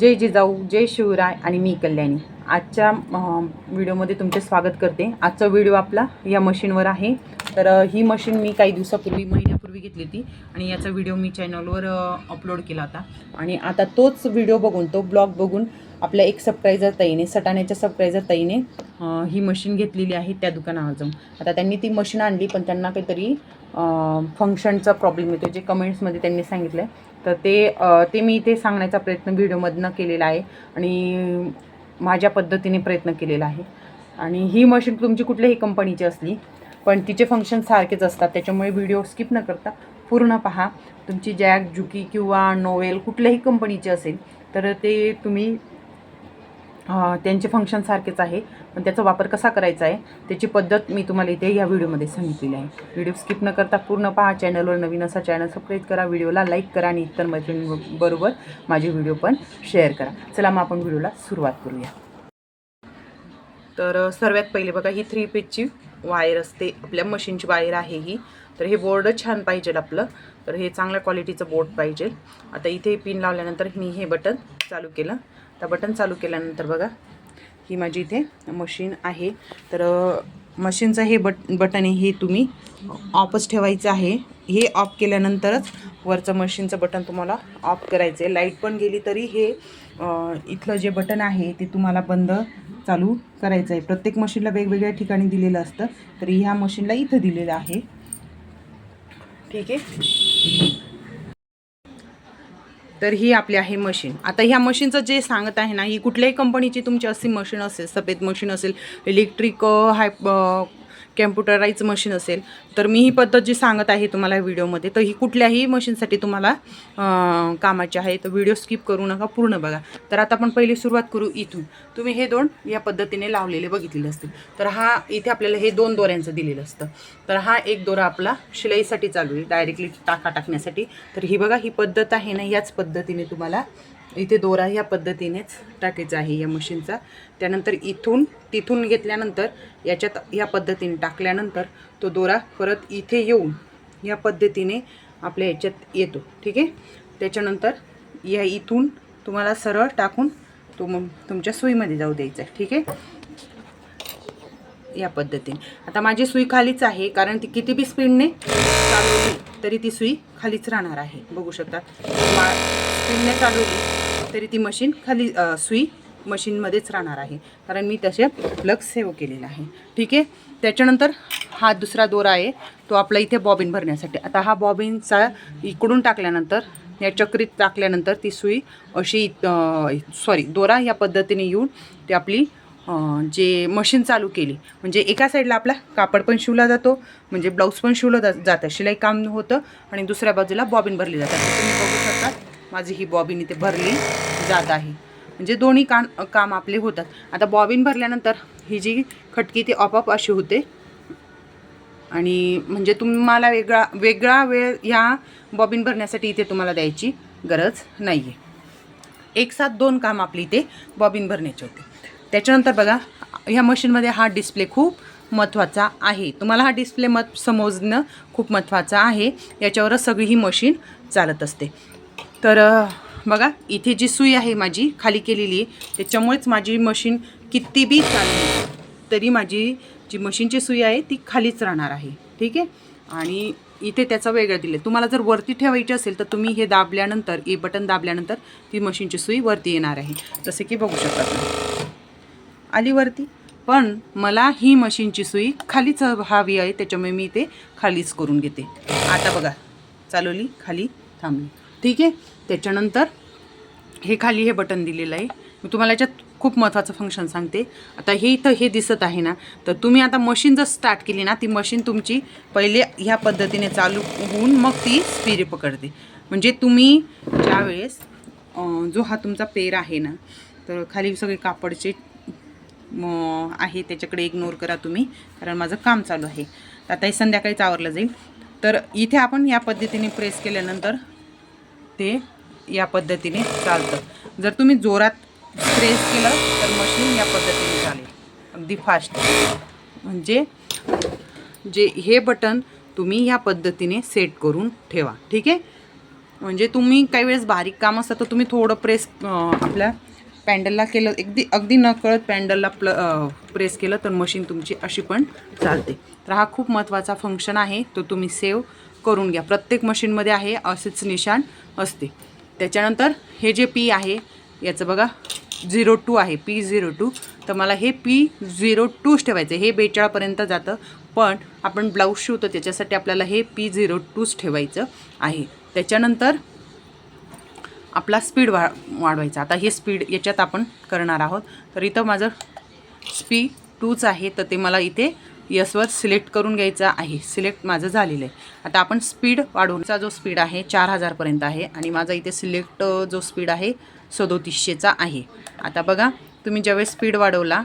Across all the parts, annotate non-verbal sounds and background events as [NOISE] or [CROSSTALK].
जय जिजाऊ जय शिवराय आणि मी कल्याणी. आजच्या व्हिडिओमध्ये तुमचे स्वागत करते. आजचा व्हिडिओ आपला या मशीनवर आहे. तर ही मशीन मी काही दिवसापूर्वी महिन्या महिन्यापूर्वी घेतली होती आणि याचा व्हिडिओ मी चॅनलवर अपलोड केला होता. आणि आता तोच व्हिडिओ बघून तो ब्लॉग बघून आपल्या एक सबस्क्रायझर ताईने सटाण्याच्या सबस्क्रायझर ताईने ही मशीन घेतलेली आहे त्या दुकानावर जाऊन आता त्यांनी ती मशीन आणली पण त्यांना काहीतरी फंक्शनचा प्रॉब्लेम येतो जे कमेंट्समध्ये त्यांनी सांगितलं आहे तर ते ते मी इथे सांगण्याचा प्रयत्न व्हिडिओमधनं केलेला आहे आणि माझ्या पद्धतीने प्रयत्न केलेला आहे. आणि ही मशीन तुमची कुठल्याही कंपनीची असली पण तिचे फंक्शन सारखेच असतात. त्याच्यामुळे व्हिडिओ स्किप न करता पूर्ण पहा. तुमची जॅक जुकी किंवा नोवेल कुठल्याही कंपनीची असेल तर ते तुम्ही त्यांचे फंक्शन सारखेच आहे. पण त्याचा वापर कसा करायचा आहे त्याची पद्धत मी तुम्हाला इथे या व्हिडिओमध्ये सांगितलेली आहे. व्हिडिओ स्किप न करता पूर्ण पहा. चॅनलवर नवीन असा चॅनल सबस्क्राईब करा. व्हिडिओला लाईक करा आणि इतर मैत्रिणींबरोबर माझे व्हिडिओ पण शेअर करा. चला मग आपण व्हिडिओला सुरुवात करूया. तर सर्वात पहिले बघा ही थ्री पेजची वायर असते आपल्या मशीनची वायर आहे ही. तर हे बोर्ड छान पाहिजे आपलं. तर हे चांगल्या क्वालिटीचं बोर्ड पाहिजे. आता इथे पिन लावल्यानंतर मी हे बटन चालू केलं. तर बटन चालू केल्यानंतर बघा ही माझी इथे मशीन आहे. तर मशीनचं हे बट बटन हे तुम्ही ऑफच ठेवायचं आहे. हे ऑफ केल्यानंतरच वरचं मशीनचं बटन तुम्हाला ऑफ करायचं आहे लाइट पण गेली तरी हे इथलं जे बटन आहे ते तुम्हाला बंद चालू करायचं आहे प्रत्येक मशीनला वेगवेगळ्या ठिकाणी दिलेलं असतं. तर ह्या मशीनला इथं दिलेलं आहे. ठीक आहे? तर ही आपली आहे मशीन आता ह्या मशीनचं जे सांगत आहे ना ही कुठल्याही कंपनीची तुमची अशी मशीन असेल सफेद मशीन असेल इलेक्ट्रिक हाय कॅम्प्युटराईज मशीन असेल तर मी ही पद्धत जी सांगत आहे तुम्हाला व्हिडिओमध्ये तर ही कुठल्याही मशीनसाठी तुम्हाला कामाची आहे तर व्हिडिओ स्किप करू नका पूर्ण बघा. तर आता आपण पहिली सुरुवात करू इथून. तुम्ही हे दोन या पद्धतीने लावलेले बघितलेले असतील. तर हा इथे आपल्याला हे दोन दोऱ्यांचं दिलेलं असतं. तर हा एक दोरा आपला शिलाईसाठी चालू आहे डायरेक्टली टाका टाकण्यासाठी. तर ही बघा ही पद्धत आहे ना याच पद्धतीने तुम्हाला इथे दोरा ह्या पद्धतीनेच टाकायचा आहे या मशीनचा. त्यानंतर इथून तिथून घेतल्यानंतर याच्यात या पद्धतीने टाकल्यानंतर तो दोरा परत इथे येऊन या पद्धतीने आपल्या याच्यात येतो. ठीक आहे? त्याच्यानंतर या इथून तुम्हाला सरळ टाकून तो मग तुमच्या सुईमध्ये जाऊ द्यायचा आहे. ठीक आहे? या पद्धतीने. आता माझी सुई खालीच आहे कारण ती किती बी स्पीडने चालवली तरी ती सुई खालीच राहणार आहे. बघू शकता. स्पीडने चालवली तरी ती मशीन खाली सुई मशीनमध्येच राहणार आहे. कारण मी तसे प्लग सेव केलेला आहे. ठीक आहे? त्याच्यानंतर हा दुसरा दोरा आहे. तो आपला इथे बॉबिन भरण्यासाठी. आता हा बॉबिनचा इकडून टाकल्यानंतर या चक्रीत टाकल्यानंतर ती सुई अशी सॉरी दोरा या पद्धतीने येऊन ती आपली जे मशीन चालू केली. म्हणजे एका साईडला आपला कापड पण शिवला जातो म्हणजे ब्लाऊज पण शिवलं जा जातं शिलाई काम होतं आणि दुसऱ्या बाजूला बॉबिन भरली जातात. तुम्ही बघू शकता माझी ही बॉबिन इथे भरली. जात आहे. म्हणजे दोन्ही कान काम आपले होतात. आता बॉबिन भरल्यानंतर ही जी खटकी ती ऑपअप अशी होते. आणि म्हणजे तुम्हाला वेगळा वेगळा वेळ ह्या बॉबिन भरण्यासाठी इथे तुम्हाला द्यायची गरज नाही आहे एक साथ दोन काम आपली इथे बॉबिन भरण्याचे होते. त्याच्यानंतर बघा ह्या मशीनमध्ये हा डिस्प्ले खूप महत्त्वाचा आहे. तुम्हाला हा डिस्प्ले मत समजणं खूप महत्त्वाचं आहे. याच्यावरच सगळी ही मशीन चालत असते. तर बघा इथे जी सुई आहे माझी खाली केलेली आहे त्याच्यामुळेच माझी मशीन किती बी चालली तरी माझी जी मशीनची सुई आहे ती खालीच राहणार आहे. ठीक आहे? आणि इथे त्याचा वेगळं दिलं तुम्हाला जर वरती ठेवायची असेल तर तुम्ही हे दाबल्यानंतर ए बटन दाबल्यानंतर ती मशीनची सुई वरती येणार आहे. जसे की बघू शकता तुम्ही. आली वरती? पण मला ही मशीनची सुई खालीच हवी आहे त्याच्यामुळे मी ते खालीच करून घेते. आता बघा चालवली खाली थांबली. ठीक आहे? त्याच्यानंतर हे खाली हे बटन दिलेलं आहे. मी तुम्हाला याच्यात खूप महत्त्वाचं फंक्शन सांगते. आता हे इथं हे दिसत आहे ना तर तुम्ही आता मशीन जर स्टार्ट केली ना ती मशीन तुमची पहिले ह्या पद्धतीने चालू होऊन मग ती स्पीड पकडते म्हणजे तुम्ही ज्यावेळेस जो हा तुमचा पेर आहे ना तर खाली सगळे कापडचे आहे त्याच्याकडे इग्नोर करा तुम्ही कारण माझं काम चालू आहे. आता हे संध्याकाळीच आवरलं जाईल. तर इथे आपण या पद्धतीने प्रेस केल्यानंतर ते या पद्धतीने चालतं. जर तुम्ही जोरात प्रेस केलं तर मशीन या पद्धतीने चालेल. अगदी फास्ट म्हणजे जे हे बटन तुम्ही या पद्धतीने सेट करून ठेवा. ठीक आहे? म्हणजे तुम्ही काही वेळेस बारीक काम असतं तर तुम्ही थोडं प्रेस आपल्या पॅन्डलला केलं अगदी अगदी नकळत पॅन्डलला प्ल प्रेस केलं तर मशीन तुमची अशी पण चालते. तर हा खूप महत्त्वाचा फंक्शन आहे तो तुम्ही सेव्ह करून घ्या. प्रत्येक मशीनमध्ये आहे असेच निशाण असते. त्याच्यानंतर हे जे पी आहे याचं बघा झिरो टू आहे पी झिरो टू तर मला हे पी झिरो टूच ठेवायचं हे बेचाळपर्यंत जातं. पण आपण ब्लाऊज शिवतो त्याच्यासाठी आपल्याला हे पी झिरो टूच ठेवायचं आहे. त्याच्यानंतर आपला स्पीड वा वाढवायचा. आता हे स्पीड याच्यात आपण करणार आहोत. तर इथं माझं स्पी टूच आहे. तर ते मला इथे यसवर सिलेक्ट करून घ्यायचं आहे. सिलेक्ट माझं झालेलं आहे. आता आपण स्पीड वाढवण्याचा जो स्पीड आहे चार हजारपर्यंत आहे आणि माझा इथे सिलेक्ट जो स्पीड आहे सदोतीसशेचा आहे. आता बघा तुम्ही ज्यावेळेस स्पीड वाढवला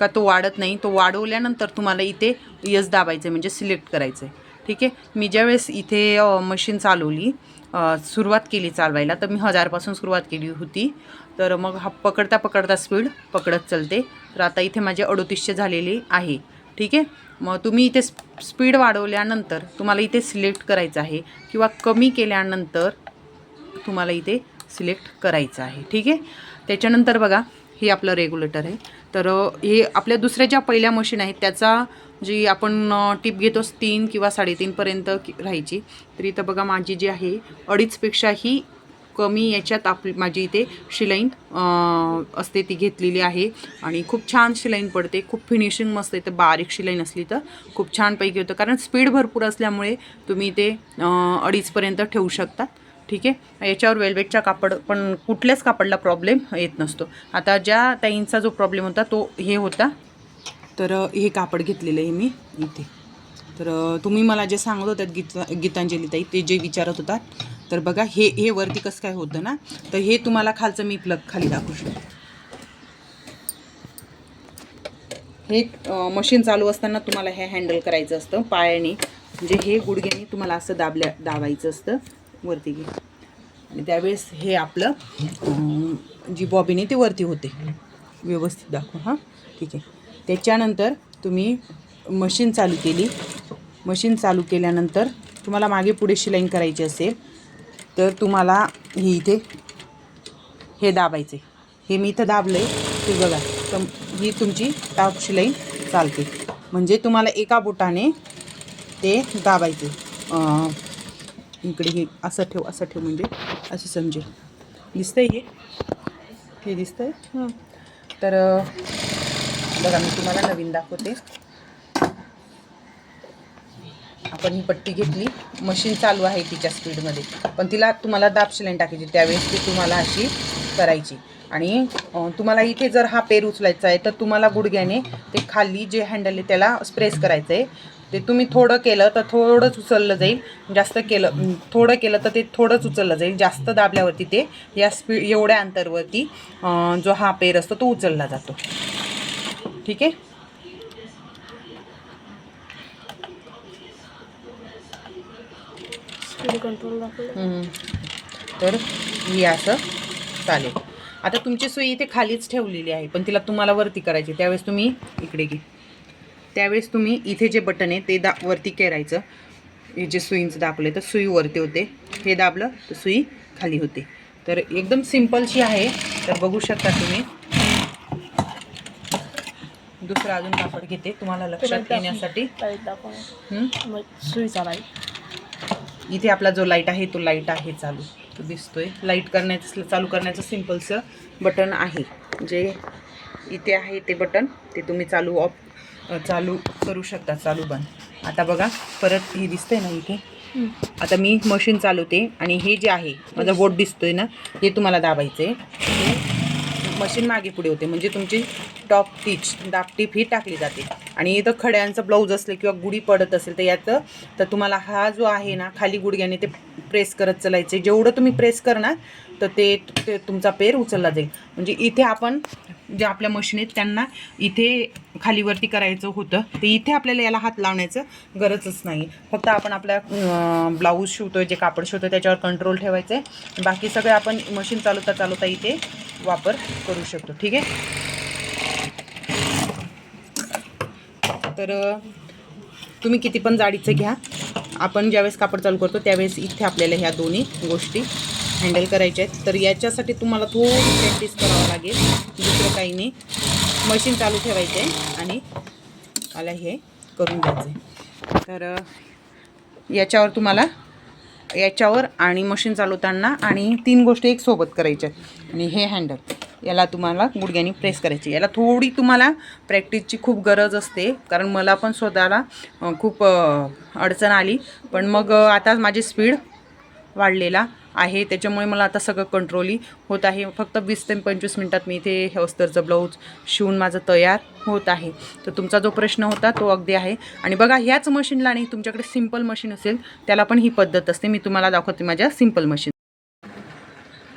का तो वाढत नाही तो वाढवल्यानंतर तुम्हाला इथे यस दाबायचं आहे म्हणजे सिलेक्ट करायचं आहे ठीक आहे? मी ज्यावेळेस इथे मशीन चालवली सुरुवात केली चालवायला तर मी हजारपासून सुरुवात केली होती. तर मग हा पकडता पकडता स्पीड पकडत चलते. तर आता इथे माझे अडोतीसशे झालेले आहे. ठीक आहे? मग तुम्ही इथे स्पीड वाढवल्यानंतर तुम्हाला इथे सिलेक्ट करायचं आहे किंवा कमी केल्यानंतर तुम्हाला इथे सिलेक्ट करायचं आहे. ठीक आहे? त्याच्यानंतर बघा हे आपलं रेग्युलेटर आहे. तर हे आपल्या दुसऱ्या ज्या पहिल्या मशीन आहेत त्याचा जी आपण टिप घेतो तीन किंवा साडेतीनपर्यंत राहायची. तर इथं बघा माझी जी आहे अडीचपेक्षाही कमी याच्यात आपली माझी इथे शिलाईन असते ती घेतलेली आहे. आणि खूप छान शिलाईन पडते खूप फिनिशिंग मस्त येतं बारीक शिलाईन असली तर. खूप छानपैकी होतं कारण स्पीड भरपूर असल्यामुळे तुम्ही ते अडीचपर्यंत ठेवू शकता. ठीक आहे? याच्यावर वेल्वेटच्या कापड पण कुठल्याच कापडला प्रॉब्लेम येत नसतो. आता ज्या ताईंचा जो प्रॉब्लेम होता तो हे होता. तर हे कापड घेतलेलं आहे मी इथे. तर तुम्ही मला जे सांगत होतात गीता गीतांजली ताई ते जे विचारत होतात तर बघा हे हे वरती कसं काय होतं ना तर हे तुम्हाला खालचं मी प्लग खाली दाखवू शकतो. हे मशीन चालू असताना तुम्हाला हे हँडल करायचं असतं पायाने. म्हणजे हे गुडघ्याने तुम्हाला असं दाबल्या दाबायचं असतं वरती घे. आणि त्यावेळेस हे आपलं जी बॉबीने ते वरती होते. व्यवस्थित दाखवू हां. ठीक आहे. त्याच्यानंतर तुम्ही मशीन चालू केली. मशीन चालू केल्यानंतर तुम्हाला मागे पुढे शिलाईन करायची असेल तर तुम्हाला हे इथे हे दाबायचे. हे मी इथं दाबलं आहे ते बघा तर ही तुमची टाप शिलाई चालते. म्हणजे तुम्हाला एका बोटाने ते दाबायचे. इकडे हे असं ठेव असं ठेव म्हणजे असं समजेल दिसतंय हे? हे दिसतंय? आहे तर बघा मी तुम्हाला नवीन दाखवते. आपण ही पट्टी घेतली. मशीन चालू आहे तिच्या स्पीडमध्ये. पण तिला तुम्हाला दाब शिलाईन टाकायची त्यावेळेस ती तुम्हाला अशी करायची. आणि तुम्हाला इथे जर हा पेर उचलायचा आहे तर तुम्हाला गुडघ्याने ते खाली जे हँडल आहे त्याला स्प्रेस करायचं आहे ते तुम्ही थोडं केलं तर थोडंच उचललं जाईल. जास्त केलं थोडं केलं तर ते थोडंच उचललं जाईल. जास्त दाबल्यावरती ते या स्पीड एवढ्या अंतरवरती जो हा पेर असतो तो उचलला जातो. ठीक आहे? कंट्रोल. तर ही असं चालेल. आता तुमची सुई इथे खालीच ठेवलेली आहे पण तिला तुम्हाला वरती करायची. त्यावेळेस तुम्ही इकडे घे. त्यावेळेस तुम्ही इथे जे बटन आहे ते दा वरती करायचं. हे जे सुईंचं दाबलं तर सुई वरती होते. हे दाबलं तर सुई खाली होते. तर एकदम सिम्पलशी आहे. तर बघू शकता तुम्ही. दुसरं अजून कापड घेते. तुम्हाला लक्षात येण्यासाठी. लाइट दाखव हम्म? मग सुईचा लाइट इथे आपला जो लाइट आहे तो लाइट आहे चालू. तो दिसतोय. लाइट करण्याचं चालू करण्याचं सिम्पलचं बटन आहे. जे इथे आहे ते बटन ते तुम्ही चालू ऑफ चालू करू शकता चालू बंद. आता बघा परत हे दिसतंय ना इथे? आता मी मशीन चालवते आणि हे जे आहे माझा बोट दिसतोय ना हे तुम्हाला दाबायचं आहे मशीन मागे पुढे होते. म्हणजे तुमची टॉप टीच दापटीप ही टाकली जाते. आणि इथं खड्यांचं ब्लाऊज असलं किंवा गुढी पडत असेल तर याचं तर तुम्हाला हा जो आहे ना खाली गुडघ्याने ते प्रेस करत चालायचे. जेवढं तुम्ही प्रेस करणार तर ते ते तुमचा पेर उचलला जाईल. म्हणजे इथे आपण जे आपल्या मशीन त्यांना इथे खालीवरती करायचं होतं. ते इथे आपल्याला याला हात लावण्याचं गरजच नाही. फक्त आपण आपल्या ब्लाऊज शिवतोय जे कापड शिवतोय त्याच्यावर कंट्रोल ठेवायचं आहे बाकी सगळं आपण मशीन चालवता चालवता इथे वापर करू शकतो. ठीक आहे? तर तुम्ही किती पण जाडीचं घ्या. आपण ज्यावेळेस कापड चालू करतो त्यावेळेस इथे आपल्याला ह्या दोन्ही गोष्टी हँडल करायच्या आहेत. तर याच्यासाठी तुम्हाला थोडी प्रॅक्टिस करावं लागेल. दुसरं काही नाही. मशीन चालू ठेवायचं आहे आणि मला हे करून द्यायचं आहे तर याच्यावर तुम्हाला याच्यावर आणि मशीन चालवताना आणि तीन गोष्टी एक सोबत करायच्या आहेत. आणि हे हँडल याला तुम्हाला गुडघ्यानी प्रेस करायची. याला थोडी तुम्हाला प्रॅक्टिसची खूप गरज असते. कारण मला पण स्वतःला खूप अडचण आली. पण मग आता माझी स्पीड वाढलेला आहे. त्याच्यामुळे मला आता सगळं कंट्रोली होत आहे. फक्त वीस ते पंचवीस मिनटात मी इथे हे अस्तरचं ब्लाऊज शिवून माझं तयार होत आहे. तर तुमचा जो प्रश्न होता तो अगदी आहे. आणि बघा ह्याच मशीनला नाही तुमच्याकडे सिंपल मशीन असेल त्याला पण ही पद्धत असते. मी तुम्हाला दाखवते माझ्या सिंपल मशीन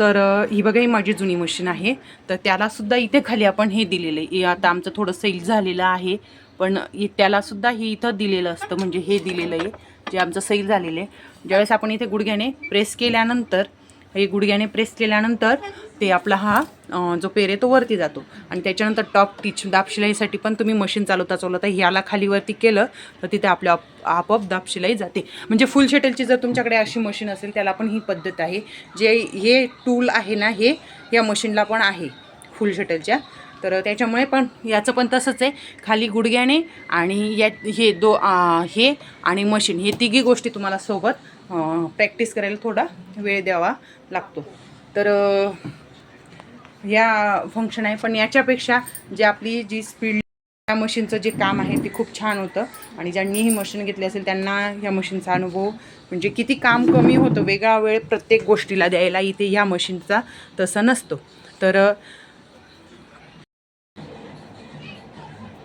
तर ही बघा ही माझी जुनी मशीन आहे. तर त्यालासुद्धा इथे खाली आपण हे दिलेलं आहे. हे आता आमचं थोडं सैल झालेलं आहे. पण त्यालासुद्धा हे इथं दिलेलं असतं. म्हणजे हे दिलेलं आहे. जे आमचं सैल झालेलं आहे. ज्यावेळेस आपण इथे गुडघ्याने प्रेस केल्यानंतर हे गुडघ्याने प्रेस केल्यानंतर ते आपला हा जो पेर आहे तो वरती जातो. आणि त्याच्यानंतर टॉप टिच दाब शिलाईसाठी पण तुम्ही मशीन चालवता चालवता ह्याला खाली वरती केलं तर तिथे आपल्या आप- आपोआप दाब शिलाई जाते. म्हणजे फुल शटलची जर तुमच्याकडे अशी मशीन असेल त्याला पण ही पद्धत आहे. जे हे टूल आहे ना हे या मशीनला पण आहे फुल शटलच्या तर त्याच्यामुळे पण याचं पण तसंच आहे. खाली गुडघ्याने आणि या हे दो आ, हे आणि मशीन हे तिघी गोष्टी तुम्हाला सोबत प्रॅक्टिस करायला थोडा वेळ द्यावा लागतो. तर या फंक्शन आहे. पण याच्यापेक्षा जे आपली जी स्पीड या मशीनचं जे काम आहे ते खूप छान होतं. आणि ज्यांनी ही मशीन घेतली असेल त्यांना ह्या मशीनचा अनुभव म्हणजे किती काम कमी होतं वेगळा वेळ प्रत्येक गोष्टीला द्यायला इथे ह्या मशीनचा तसं नसतो. तर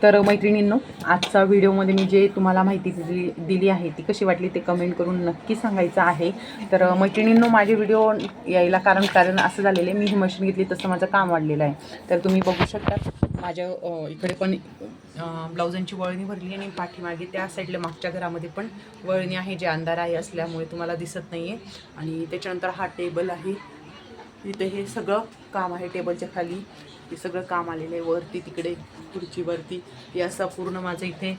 तर मैत्रिणींनो आजचा व्हिडिओमध्ये मी जे तुम्हाला माहिती दिली दिली आहे ती कशी वाटली ते कमेंट करून नक्की सांगायचं आहे. तर मैत्रिणींनो माझे व्हिडिओ यायला कारण कारण असं झालेलं आहे मी ही मशीन घेतली तसं माझं काम वाढलेलं आहे. तर तुम्ही बघू शकता माझ्या इकडे पण ब्लाऊजांची ब्लाउजांची वळणी भरली आणि पाठीमागे त्या साईडला मागच्या घरामध्ये पण वळणी आहे जे अंधार आहे असल्यामुळे तुम्हाला दिसत नाही आहे आणि त्याच्यानंतर हा टेबल आहे. इथे हे सगळं काम आहे टेबलच्या खाली. हे सगळं काम आलेलं आहे वरती तिकडे. खुर्चीवरती हे असं पूर्ण माझं इथे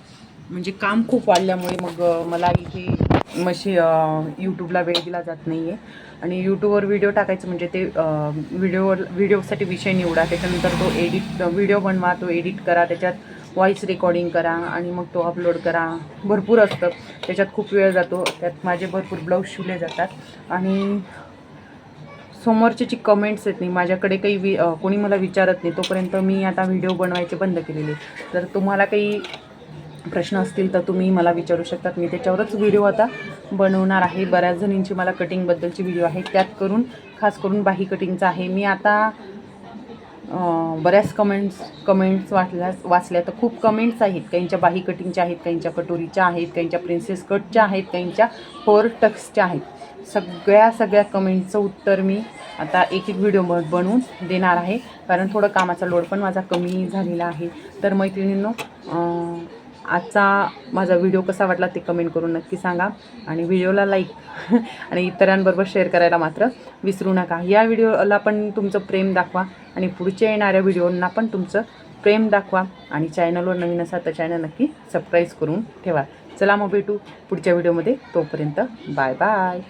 म्हणजे काम खूप वाढल्यामुळे मग मला इथे मशी यूट्यूबला वेळ दिला जात नाही आहे आणि यूट्यूबवर व्हिडिओ टाकायचं म्हणजे ते व्हिडिओवर व्हिडिओसाठी विषय निवडा. त्याच्यानंतर तो एडिट व्हिडिओ बनवा तो एडिट करा. त्याच्यात व्हॉईस रेकॉर्डिंग करा आणि मग तो अपलोड करा. भरपूर असतं. त्याच्यात खूप वेळ जातो. त्यात माझे भरपूर ब्लाऊज शिवले जातात. आणि समोरच्याची कमेंट्स येत नाही माझ्याकडे काही वि कोणी मला विचारत नाही तोपर्यंत मी आता व्हिडिओ बनवायचे बंद केलेले तर तुम्हाला काही प्रश्न असतील तर तुम्ही मला विचारू शकतात. मी त्याच्यावरच व्हिडिओ आता बनवणार आहे. बऱ्याच जणींची मला कटिंगबद्दलची व्हिडिओ आहे. त्यात करून खास करून बाही कटिंगचा आहे. मी आता बऱ्याच कमेंट्स कमेंट्स वाचल्यास वाचल्या तर खूप कमेंट्स आहेत. काहींच्या बाही कटिंगच्या आहेत काहींच्या कटोरीच्या आहेत काहींच्या प्रिन्सेस कटच्या आहेत काहींच्या फोर टक्सच्या आहेत. सगळ्या सगळ्या कमेंटचं उत्तर मी आता एक एक व्हिडिओ बनवून देणार आहे. कारण थोडं कामाचा लोड पण माझा कमी झालेला आहे. तर मैत्रिणींनो आजचा माझा व्हिडिओ कसा वाटला ते कमेंट करून नक्की सांगा. आणि व्हिडिओला लाईक [LAUGHS] आणि इतरांबरोबर शेअर करायला मात्र विसरू नका. या व्हिडिओला पण तुमचं प्रेम दाखवा आणि पुढच्या येणाऱ्या व्हिडिओंना पण तुमचं प्रेम दाखवा. आणि चॅनलवर नवीन असा तर चॅनल नक्की सबस्क्राईब करून ठेवा. चला मग भेटू पुढच्या व्हिडिओमध्ये तोपर्यंत बाय बाय